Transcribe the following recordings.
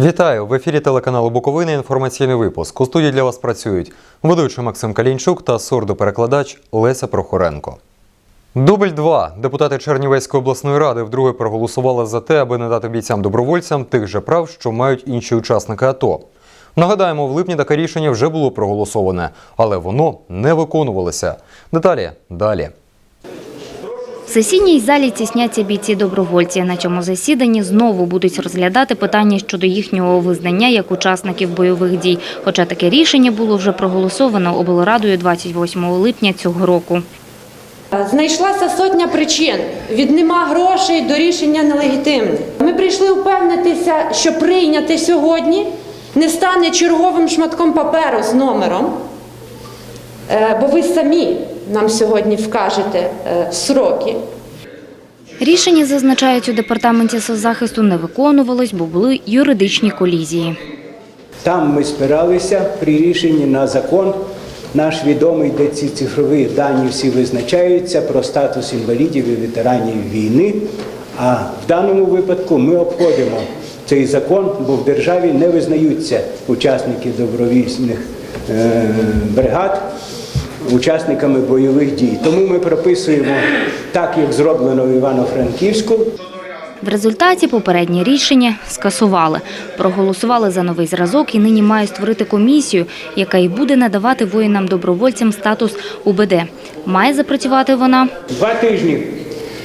Вітаю в ефірі телеканалу Буковина. Інформаційний випуск. У студії для вас працюють ведучий Максим Калінчук та сурдоперекладач Леся Прохоренко. Дубль 2. Депутати Чернівецької обласної ради вдруге проголосували за те, аби надати бійцям-добровольцям тих же прав, що мають інші учасники АТО. Нагадаємо, в липні таке рішення вже було проголосоване, але воно не виконувалося. Деталі далі. В сесійній залі тісняться бійці-добровольці. На цьому засіданні знову будуть розглядати питання щодо їхнього визнання як учасників бойових дій. Хоча таке рішення було вже проголосовано облрадою 28 липня цього року. Знайшлася сотня причин від нема грошей до рішення нелегітимне. Ми прийшли упевнитися, що прийняти сьогодні не стане черговим шматком паперу з номером, Е, бо ви самі нам сьогодні вкажете е, сроки. Рішення, зазначають у департаменті соцзахисту, не виконувалось, бо були юридичні колізії. Там ми спиралися при рішенні на закон наш відомий, де ці цифрові дані всі визначаються про статус інвалідів і ветеранів війни. А в даному випадку ми обходимо цей закон, бо в державі не визнаються учасники добровільних е, бригад учасниками бойових дій. Тому ми прописуємо так, як зроблено в Івано-Франківську. В результаті попереднє рішення скасували. Проголосували за новий зразок і нині мають створити комісію, яка і буде надавати воїнам-добровольцям статус УБД. Має запрацювати вона Два тижні.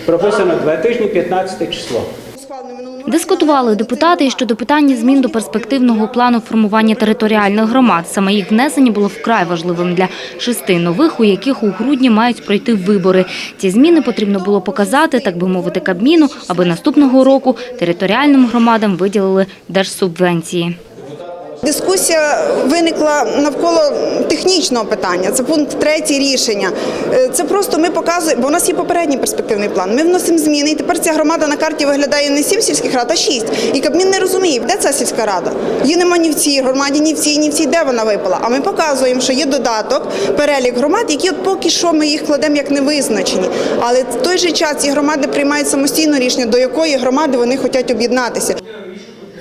Прописано два тижні, 15 число. Дискутували депутати і щодо питання змін до перспективного плану формування територіальних громад. Саме їх внесення було вкрай важливим для шести нових, у яких у грудні мають пройти вибори. Ці зміни потрібно було показати, так би мовити, Кабміну, аби наступного року територіальним громадам виділили держсубвенції. Дискусія виникла навколо технічного питання. Це пункт третій рішення. Е, Це просто ми показуємо, бо у нас є попередній перспективний план. Ми вносимо зміни, і тепер ця громада на карті виглядає не сім сільських рад, а шість. І Кабмін не розуміє, де ця сільська рада. Її нема ні в цій громаді, ні в цій, ні в цій, де вона випала. А ми показуємо, що є додаток, перелік громад, які от поки що ми їх кладемо як невизначені. Але в той же час ці громади приймають самостійно рішення, до якої громади вони хочуть об'єднатися.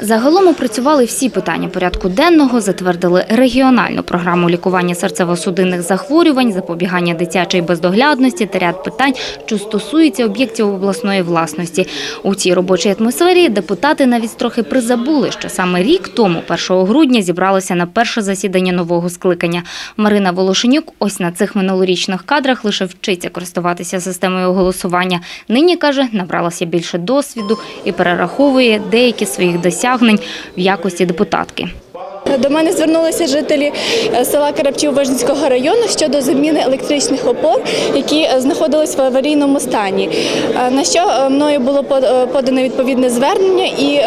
Загалом опрацювали всі питання порядку денного, затвердили регіональну програму лікування серцево-судинних захворювань, запобігання дитячої бездоглядності та ряд питань, що стосуються об'єктів обласної власності. У цій робочій атмосфері депутати навіть трохи призабули, що саме рік тому, 1 грудня, зібралося на перше засідання нового скликання. Марина Волошенюк ось на цих минулорічних кадрах лише вчиться користуватися системою голосування. Нині каже, набралася більше досвіду і перераховує деякі своїх досягнень в якості депутатки. До мене звернулися жителі е, села Карапчів Вижницького району щодо заміни електричних опор, які е, знаходились в аварійному стані. Е, На що мною було подано відповідне звернення, і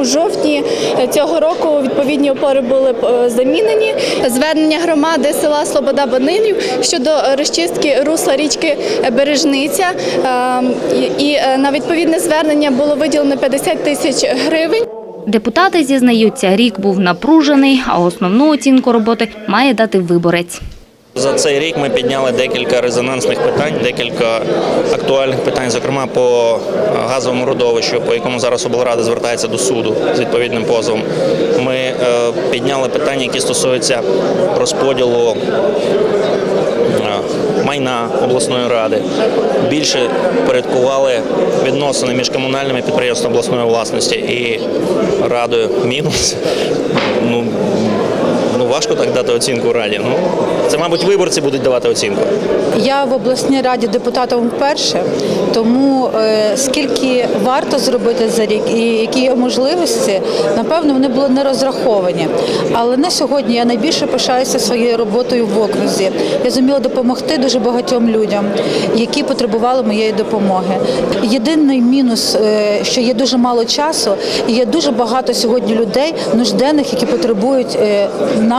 у жовтні цього року відповідні опори були замінені. Звернення громади села Слобода Банилів щодо розчистки русла річки Бережниця. Е, і- на відповідне звернення було виділено 50 тисяч гривень. Депутати зізнаються, рік був напружений, а основну оцінку роботи має дати виборець. За цей рік ми підняли декілька резонансних питань, декілька актуальних питань, зокрема по газовому родовищу, по якому зараз облрада звертається до суду з відповідним позовом. Ми е, підняли питання, які стосуються розподілу е, майна обласної ради. Більше порядкували відносини між комунальними підприємствами обласної власності і радою. Мінус. Ну, важко так дати оцінку раді. Ну, це, мабуть, виборці будуть давати оцінку. Я в обласній раді депутатом вперше, тому е, скільки варто зробити за рік і які є можливості, напевно, вони були не розраховані. Але на сьогодні я найбільше пишаюся своєю роботою в окрузі. Я зуміла допомогти дуже багатьом людям, які потребували моєї допомоги. Єдиний мінус, е, що є дуже мало часу, і є дуже багато сьогодні людей нужденних, які потребують е,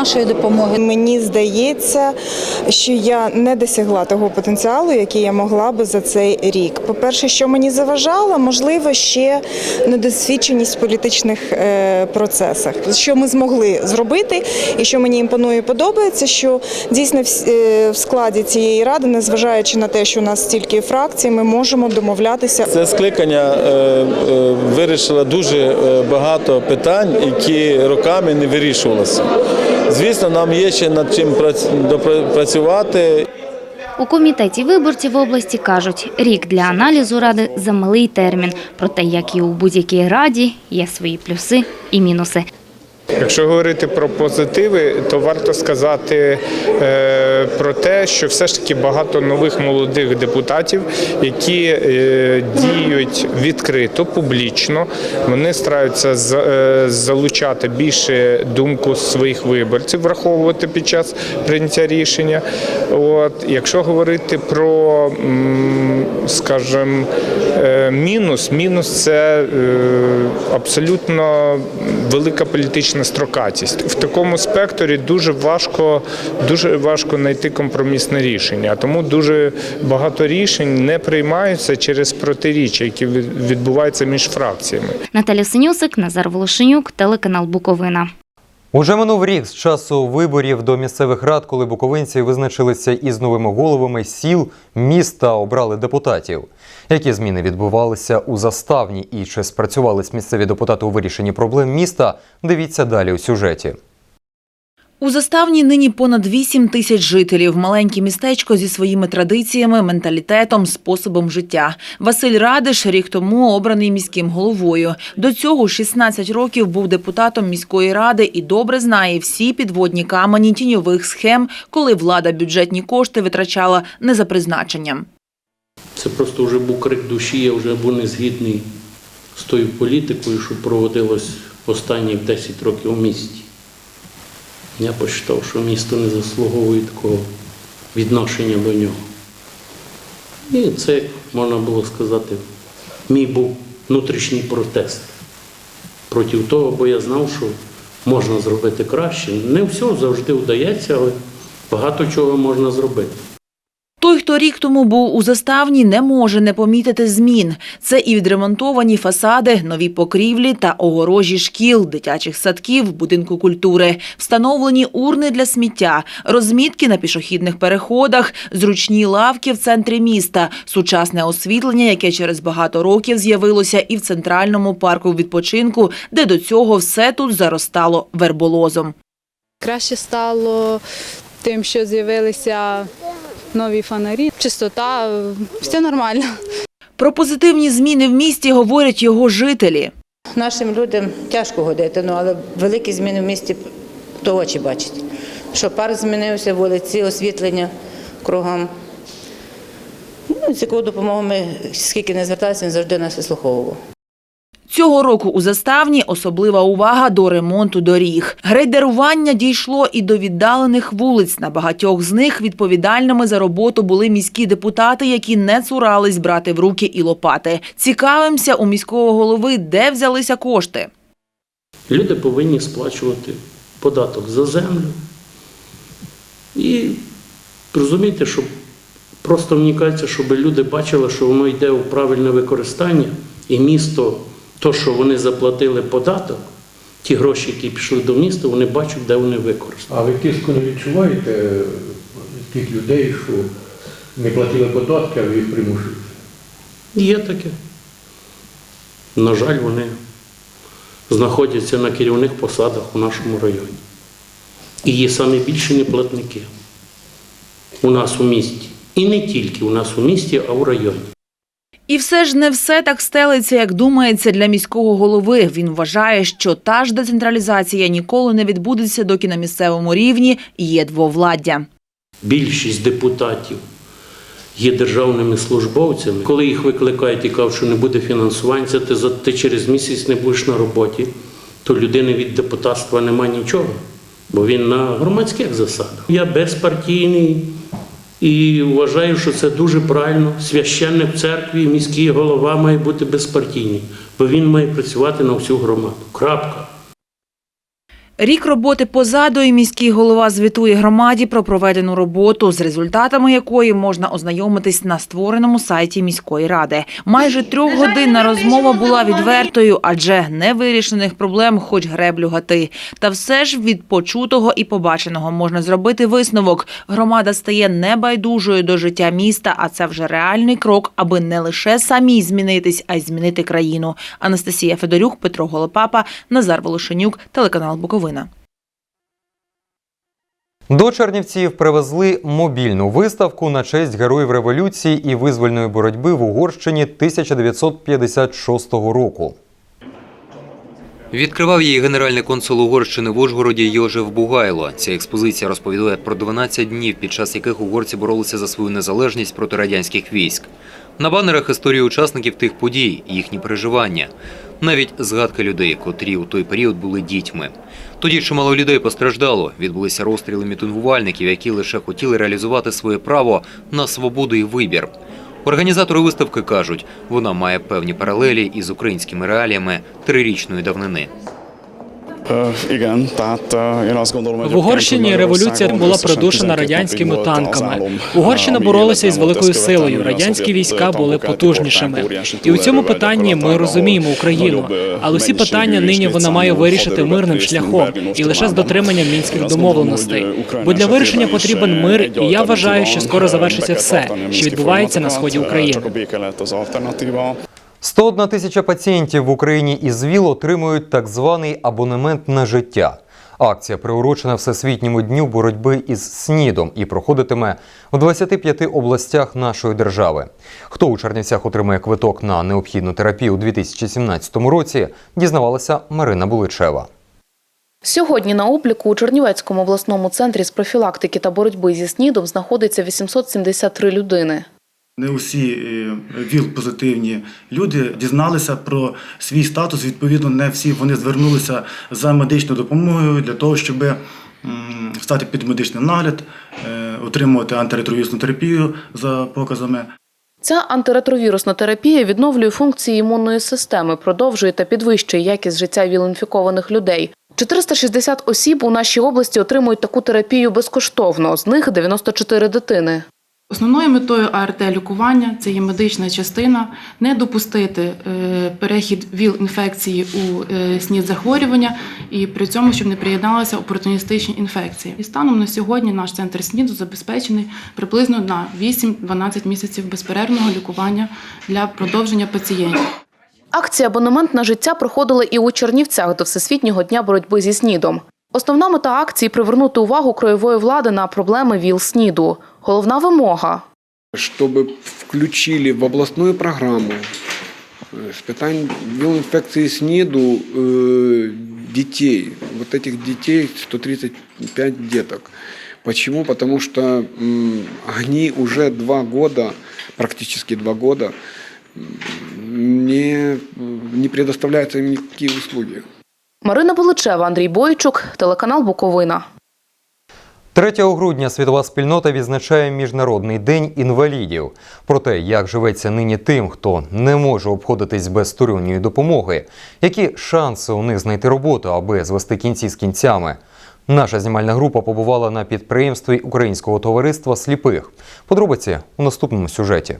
нашої допомоги. Мені здається, що я не досягла того потенціалу, який я могла би за цей рік. По-перше, що мені заважало, можливо, ще недосвідченість в політичних е, процесах. Що ми змогли зробити, і що мені імпонує і подобається, що дійсно в, е, в складі цієї ради, незважаючи на те, що у нас стільки фракцій, ми можемо домовлятися Це скликання е, вирішило дуже багато питань, які роками не вирішувалися. Звісно, нам є ще над чим працювати. У комітеті виборців області кажуть, рік для аналізу ради замалий термін. Проте, як і у будь-якій раді, є свої плюси і мінуси. Якщо говорити про позитиви, то варто сказати е, про те, що все ж таки багато нових молодих депутатів, які е, діють відкрито, публічно. Вони стараються е, залучати більше думку своїх виборців, враховувати під час прийняття рішення. От якщо говорити про, скажімо, мінус, мінус це абсолютно велика політична строкатість. В такому спекторі дуже важко, дуже важко знайти компромісне рішення. Тому дуже багато рішень не приймаються через протиріччя, які відбуваються між фракціями. Наталя Синюсик, Назар Волошенюк, телеканал Буковина. Уже минув рік з часу виборів до місцевих рад, коли буковинці визначилися із новими головами сіл, міст та обрали депутатів. Які зміни відбувалися у заставні і чи спрацювались місцеві депутати у вирішенні проблем міста? Дивіться далі у сюжеті. У заставні нині понад 8 тисяч жителів. Маленьке містечко зі своїми традиціями, менталітетом, способом життя. Василь Радиш рік тому обраний міським головою. До цього 16 років був депутатом міської ради і добре знає всі підводні камені тіньових схем, коли влада бюджетні кошти витрачала не за призначенням. Це просто вже був крик душі, я вже був не згідний з тою політикою, що проводилось останні 10 років у місті. Я почитав, що місто не заслуговує такого відношення до нього. І це, можна було сказати, мій був внутрішній протест проти того, бо я знав, що можна зробити краще. Не все завжди вдається, але багато чого можна зробити. Той, хто рік тому був у заставні, не може не помітити змін. Це і відремонтовані фасади, нові покрівлі та огорожі шкіл, дитячих садків, будинку культури, встановлені урни для сміття, розмітки на пішохідних переходах, зручні лавки в центрі міста, сучасне освітлення, яке через багато років з'явилося і в центральному парку відпочинку, де до цього все тут заростало верболозом. Краще стало тим, що з'явилися нові фонарі, чистота, все нормально. Про позитивні зміни в місті говорять його жителі. Нашим людям тяжко ходити, ну, але великі зміни в місті то очі бачать. Що парк змінився, вулиці, освітлення кругом. Ну, з якою допомогою ми скільки не зверталися, він завжди нас вислуховував. Цього року у заставні особлива увага до ремонту доріг. Грейдерування дійшло і до віддалених вулиць. На багатьох з них відповідальними за роботу були міські депутати, які не цурались брати в руки і лопати. Цікавимося у міського голови, де взялися кошти. Люди повинні сплачувати податок за землю. І розумієте, що просто мені кажеться, щоб люди бачили, що воно йде у правильне використання, і місто, то, що вони заплатили податок, ті гроші, які пішли до міста, вони бачать, де вони використані. А ви тиску не відчуваєте тих людей, що не платили податки, а ви їх примушуєте? Є таке. На жаль, вони знаходяться на керівних посадах у нашому районі. І є самі більші неплатники у нас у місті. І не тільки у нас у місті, а у районі. І все ж не все так стелиться, як думається для міського голови. Він вважає, що та ж децентралізація ніколи не відбудеться, доки на місцевому рівні є двовладдя. Більшість депутатів є державними службовцями. Коли їх викликають і кажуть, що не буде фінансування, ти, ти через місяць не будеш на роботі, то людини від депутатства нема нічого, бо він на громадських засадах. Я безпартійний і вважаю, що це дуже правильно. Священник в церкві, міський голова має бути безпартійний, бо він має працювати на всю громаду. Крапка. Рік роботи позаду і міський голова звітує громаді про проведену роботу, з результатами якої можна ознайомитись на створеному сайті міської ради. Майже трьохгодинна розмова була відвертою, адже невирішених проблем хоч греблю гати. Та все ж від почутого і побаченого можна зробити висновок. Громада стає небайдужою до життя міста, а це вже реальний крок, аби не лише самі змінитись, а й змінити країну. Анастасія Федорюк, Петро Голопапа, Назар Волошенюк, телеканал Буковина. До Чернівців привезли мобільну виставку на честь героїв революції і визвольної боротьби в Угорщині 1956 року. Відкривав її генеральний консул Угорщини в Ужгороді Йожев Бугайло. Ця експозиція розповідає про 12 днів, під час яких угорці боролися за свою незалежність проти радянських військ. На банерах історії учасників тих подій, їхні переживання, навіть згадки людей, котрі у той період були дітьми. Тоді чимало людей постраждало. Відбулися розстріли мітингувальників, які лише хотіли реалізувати своє право на свободу і вибір. Організатори виставки кажуть, вона має певні паралелі із українськими реаліями трирічної давнини. В Угорщині революція була придушена радянськими танками. Угорщина боролася із великою силою. Радянські війська були потужнішими. І у цьому питанні ми розуміємо Україну. Але всі питання нині вона має вирішити мирним шляхом і лише з дотриманням мінських домовленостей. Бо для вирішення потрібен мир, і я вважаю, що скоро завершиться все, що відбувається на сході України. 101 тисяча пацієнтів в Україні із ВІЛ отримують так званий абонемент на життя. Акція приурочена Всесвітньому дню боротьби із СНІДом і проходитиме в 25 областях нашої держави. Хто у Чернівцях отримає квиток на необхідну терапію у 2017 році, дізнавалася Марина Буличева. Сьогодні на обліку у Чернівецькому обласному центрі з профілактики та боротьби зі СНІДом знаходиться 873 людини. Не усі ВІЛ-позитивні люди дізналися про свій статус. Відповідно, не всі вони звернулися за медичною допомогою для того, щоб стати під медичний нагляд, е, отримувати антиретровірусну терапію за показами. Ця антиретровірусна терапія відновлює функції імунної системи, продовжує та підвищує якість життя ВІЛ-інфікованих людей. 460 осіб у нашій області отримують таку терапію безкоштовно, з них 94 дитини. Основною метою АРТ лікування це є медична частина, не допустити е, перехід ВІЛ-інфекції у е, снід захворювання і при цьому, щоб не приєдналися опортуністичні інфекції. І станом на сьогодні наш центр СНІДу забезпечений приблизно на 8-12 місяців безперервного лікування для продовження пацієнтів. Акція Абонемент на життя проходила і у Чернівцях до Всесвітнього дня боротьби зі СНІДом. Основна мета акції привернути увагу краєвої влади на проблеми ВІЛ-СНІДу. Головна вимога чтобы включили в областную программу э, с питань віл-інфекції СНІДу э, детей. Вот этих детей 135 деток. Почему? Потому что м, они уже два года, практически два года, м, не, не предоставляются им никакие услуги. Марина Буличева, Андрій Бойчук, телеканал Буковина. 3 грудня світова спільнота відзначає Міжнародний день інвалідів. Про те, як живеться нині тим, хто не може обходитись без сторонньої допомоги, які шанси у них знайти роботу, аби звести кінці з кінцями. Наша знімальна група побувала на підприємстві Українського товариства сліпих. Подробиці у наступному сюжеті.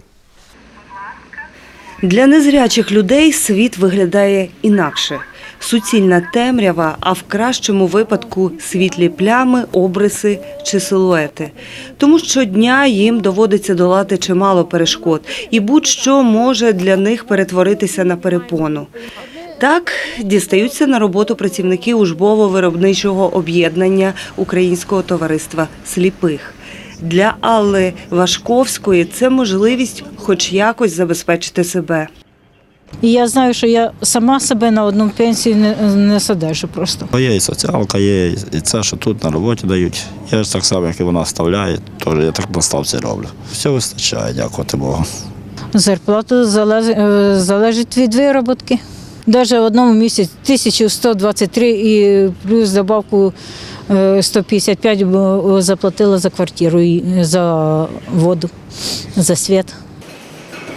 Для незрячих людей світ виглядає інакше. Суцільна темрява, а в кращому випадку світлі плями, обриси чи силуети. Тому щодня їм доводиться долати чимало перешкод, і будь-що може для них перетворитися на перепону. Так дістаються на роботу працівники учбово-виробничого об'єднання Українського товариства сліпих. Для Алли Вашковської це можливість хоч якось забезпечити себе. І я знаю, що я сама себе на одну пенсію не, не содержу просто. Є і соціалка, є і це, що тут на роботі дають. Я ж так само, як і вона вставляє, теж я так на ставці роблю. Все вистачає, дякувати Богу. Зарплата залежить, залежить від вироботки. Навіть в одному місяці 1123 і плюс добавку е, 155 заплатила за квартиру, за воду, за світ.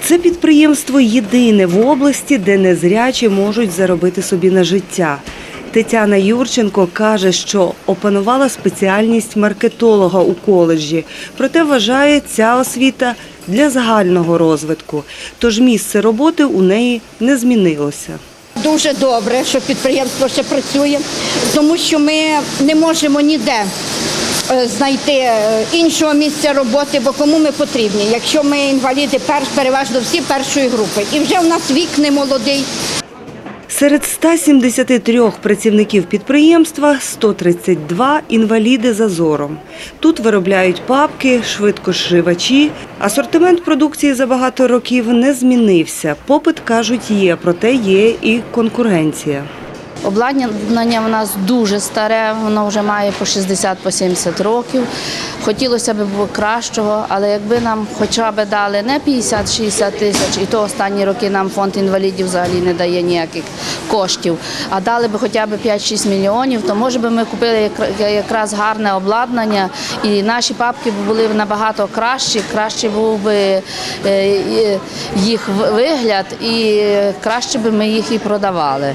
Це підприємство єдине в області, де незрячі можуть заробити собі на життя. Тетяна Юрченко каже, що опанувала спеціальність маркетолога у коледжі, проте вважає ця освіта для загального розвитку. Тож місце роботи у неї не змінилося. Дуже добре, що підприємство ще працює, тому що ми не можемо ніде знайти е, іншого місця роботи, бо кому ми потрібні. Якщо ми інваліди, перш переважно всі першої групи, і вже в нас вік не молодий. Серед 173 працівників підприємства 132 – інваліди за зором. Тут виробляють папки, швидкошивачі. Асортимент продукції за багато років не змінився. Попит, кажуть, є, проте є і конкуренція. Обладнання в нас дуже старе, воно вже має по 60-70 років. Хотілося б кращого, але якби нам хоча б дали не 50-60 тисяч, і то останні роки нам фонд інвалідів взагалі не дає ніяких коштів, а дали б хоча б 5-6 мільйонів, то може би ми купили якраз гарне обладнання, і наші папки були б набагато кращі, краще був би е, їх вигляд, і краще би ми їх і продавали.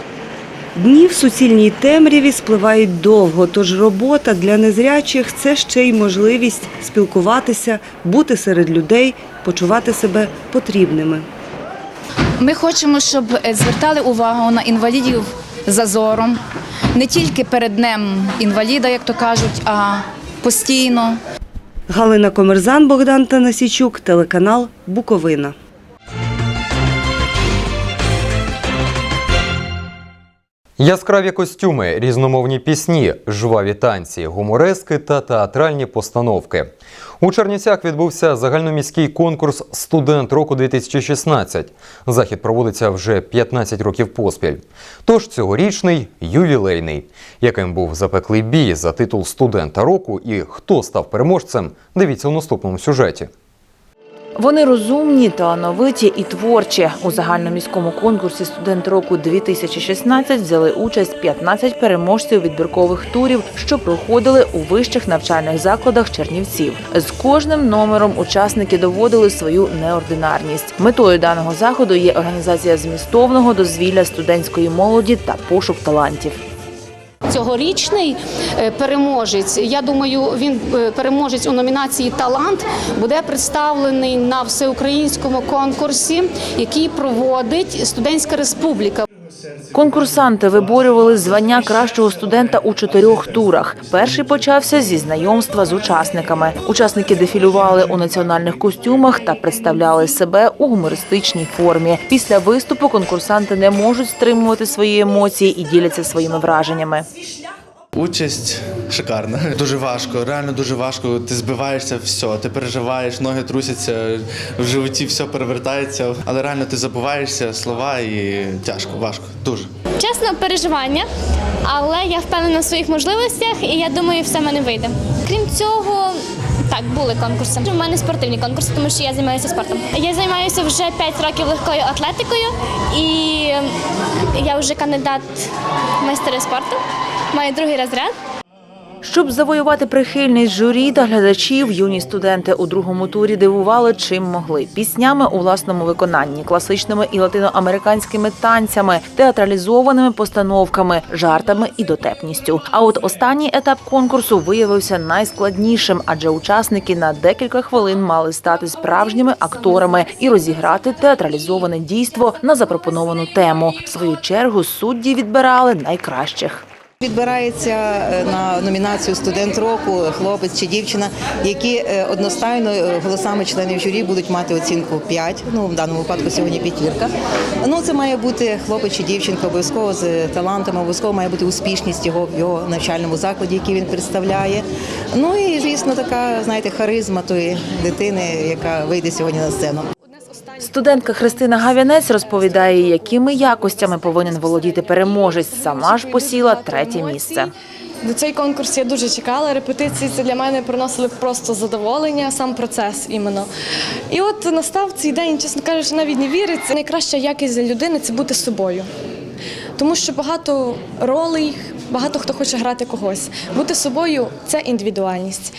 Дні в суцільній темряві спливають довго, тож робота для незрячих – це ще й можливість спілкуватися, бути серед людей, почувати себе потрібними. Ми хочемо, щоб е, звертали увагу на інвалідів за зором, не тільки перед днем інваліда, як то кажуть, а постійно. Галина Комерзан, Богдан Танасічук, телеканал «Буковина». Яскраві костюми, різномовні пісні, жваві танці, гуморески та театральні постановки. У Чернівцях відбувся загальноміський конкурс Студент року 2016. Захід проводиться вже 15 років поспіль. Тож цьогорічний ювілейний. Яким був запеклий бій за титул студента року і хто став переможцем, дивіться у наступному сюжеті. Вони розумні, талановиті і творчі. У загальноміському конкурсі Студент року 2016 взяли участь 15 переможців відбіркових турів, що проходили у вищих навчальних закладах Чернівців. З кожним номером учасники доводили свою неординарність. Метою даного заходу є організація змістовного дозвілля студентської молоді та пошук талантів. Цьогорічний е, переможець, я думаю, він е, переможець у номінації Талант буде представлений на всеукраїнському конкурсі, який проводить студентська республіка. Конкурсанти виборювали звання кращого студента у чотирьох турах. Перший почався зі знайомства з учасниками. Учасники дефілювали у національних костюмах та представляли себе у гумористичній формі. Після виступу конкурсанти не можуть стримувати свої емоції і діляться своїми враженнями. Участь шикарна, дуже важко, реально дуже важко. Ти збиваєшся, все, ти переживаєш, ноги трусяться, в животі все перевертається, але реально ти забуваєшся, слова і тяжко, важко, дуже. Чесно, переживання, але я впевнена в своїх можливостях і я думаю, все в мене вийде. Крім цього, так, були конкурси. У мене спортивні конкурси, тому що я займаюся спортом. Я займаюся вже 5 років легкою атлетикою і я вже кандидат в майстери спорту. Маю другий розряд. Щоб завоювати прихильність журі та глядачів, юні студенти у другому турі дивували чим могли піснями у власному виконанні, класичними і латиноамериканськими танцями, театралізованими постановками, жартами і дотепністю. А от останній етап конкурсу виявився найскладнішим, адже учасники на декілька хвилин мали стати справжніми акторами і розіграти театралізоване дійство на запропоновану тему. В свою чергу судді відбирали найкращих. Відбирається е, на номінацію Студент року, хлопець чи дівчина, які е, одностайно е, голосами членів журі будуть мати оцінку 5, ну в даному випадку сьогодні п'ятірка. Ну це має бути хлопець чи дівчинка, обов'язково з талантами, обов'язково має бути успішність його в його навчальному закладі, який він представляє. Ну і звісно, така знаєте, харизма тої дитини, яка вийде сьогодні на сцену. Студентка Христина Гав'янець розповідає, якими якостями повинен володіти переможець. Сама ж посіла третє місце. До цей конкурс я дуже чекала. Репетиції це для мене приносили просто задоволення, сам процес іменно. І от настав цей день, чесно кажучи, навіть не віриться. Найкраща якість для людини це бути собою. Тому що багато ролей, багато хто хоче грати когось. Бути собою це індивідуальність.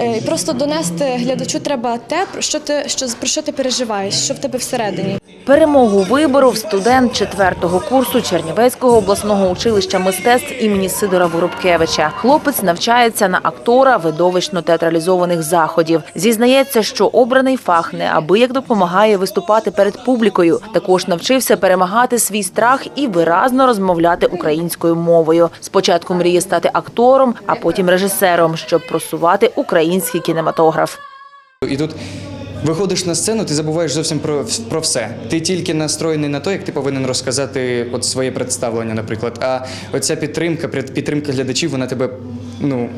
Е, просто донести глядачу треба те, про що ти що про що ти переживаєш, що в тебе всередині. Перемогу виборов студент четвертого курсу Чернівецького обласного училища мистецтв імені Сидора Воробкевича. Хлопець навчається на актора видовищно-театралізованих заходів. Зізнається, що обраний фах неабияк допомагає виступати перед публікою. Також навчився перемагати свій страх і виразно розмовляти українською мовою. Спочатку мріє стати актором, а потім режисером, щоб просувати український кінематограф. І тут виходиш на сцену, ти забуваєш зовсім про, про все. Ти тільки настроєний на те, як ти повинен розказати от своє представлення, наприклад. А оця підтримка, підтримка глядачів, вона тебе, ну.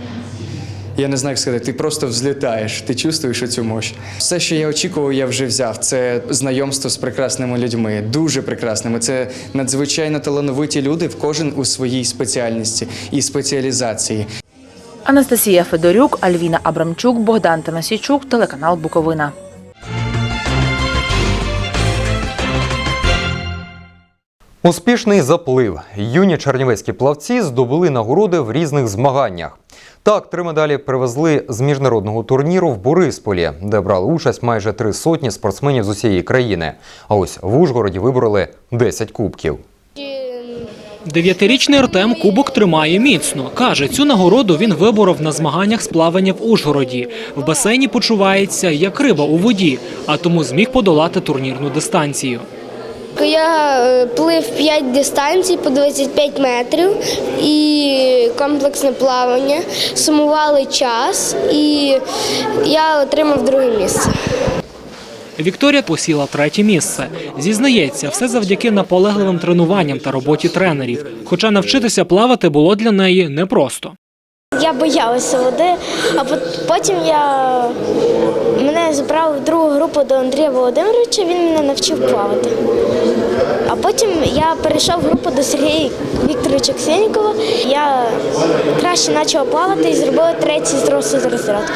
Я не знаю, як сказати, ти просто взлітаєш, ти чувствуєш цю мощь. Все, що я очікував, я вже взяв. Це знайомство з прекрасними людьми, дуже прекрасними. Це надзвичайно талановиті люди, в кожен у своїй спеціальності і спеціалізації. Анастасія Федорюк, Альвіна Абрамчук, Богдан Танасійчук, телеканал Буковина. Успішний заплив. Юні чернівецькі плавці здобули нагороди в різних змаганнях. Так, три медалі привезли з міжнародного турніру в Борисполі, де брали участь майже три сотні спортсменів з усієї країни. А ось в Ужгороді вибороли 10 кубків. Дев'ятирічний Артем кубок тримає міцно. Каже, цю нагороду він виборов на змаганнях з плавання в Ужгороді. В басейні почувається як риба у воді, а тому зміг подолати турнірну дистанцію. Я е, плив 5 дистанцій по 25 метрів і комплексне плавання. Сумували час і я отримав друге місце. Вікторія посіла третє місце. Зізнається, все завдяки наполегливим тренуванням та роботі тренерів. Хоча навчитися плавати було для неї непросто. Я боялася води, а пот- потім я мене забрав в другу групу до Андрія Володимировича, він мене навчив плавати. А потім я перейшов в групу до Сергія Вікторовича Ксенікова. Я краще почала плавати і зробила третій зрослий розряд.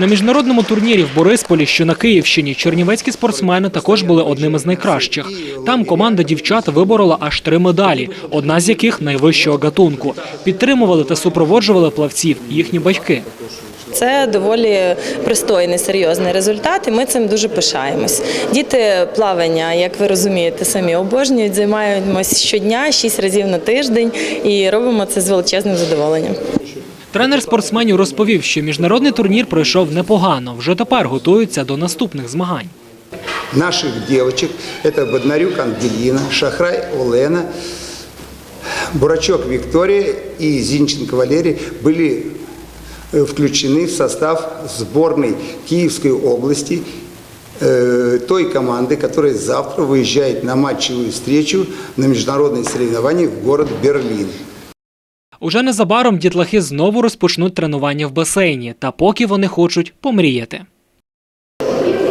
На міжнародному турнірі в Борисполі, що на Київщині, чернівецькі спортсмени також були одними з найкращих. Там команда дівчат виборола аж три медалі, одна з яких найвищого гатунку. Підтримували та супроводжували плавців їхні батьки. Це доволі пристойний, серйозний результат, і ми цим дуже пишаємось. Діти плавання, як ви розумієте, самі обожнюють, займаємось щодня, шість разів на тиждень, і робимо це з величезним задоволенням. Тренер спортсменів розповів, що міжнародний турнір пройшов непогано. Вже тепер готуються до наступних змагань. наших девочек. Это Боднарюк Ангелина, Шахрай Олена, Бурачок Виктория и Зинченко Валерий были э, включены в состав сборной Киевской области э, той команды, которая завтра выезжает на матчевую встречу на международные соревнования в город Берлин. Уже незабаром дітлахи знову розпочнуть тренування в басейні, та поки вони хочуть помріяти.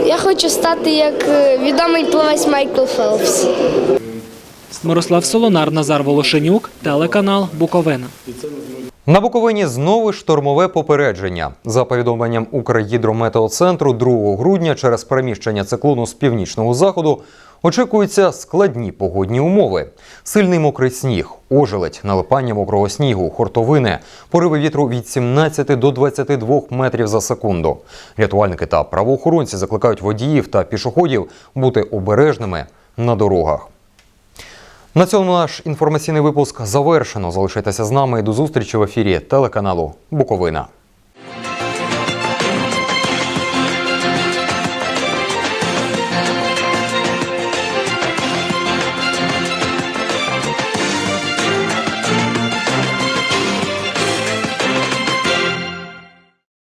Я хочу стати як е, відомий плавець Майкл Фелпс. Мирослав Солонар, Назар Волошенюк, телеканал Буковина. На Буковині знову штормове попередження. За повідомленням Укргідрометеоцентру 2 грудня через переміщення циклону з північного заходу очікуються складні погодні умови. Сильний мокрий сніг, ожеледь, налипання мокрого снігу, хортовини, пориви вітру від 17 до 22 метрів за секунду. Рятувальники та правоохоронці закликають водіїв та пішоходів бути обережними на дорогах. На цьому наш інформаційний випуск завершено. Залишайтеся з нами до зустрічі в ефірі телеканалу Буковина.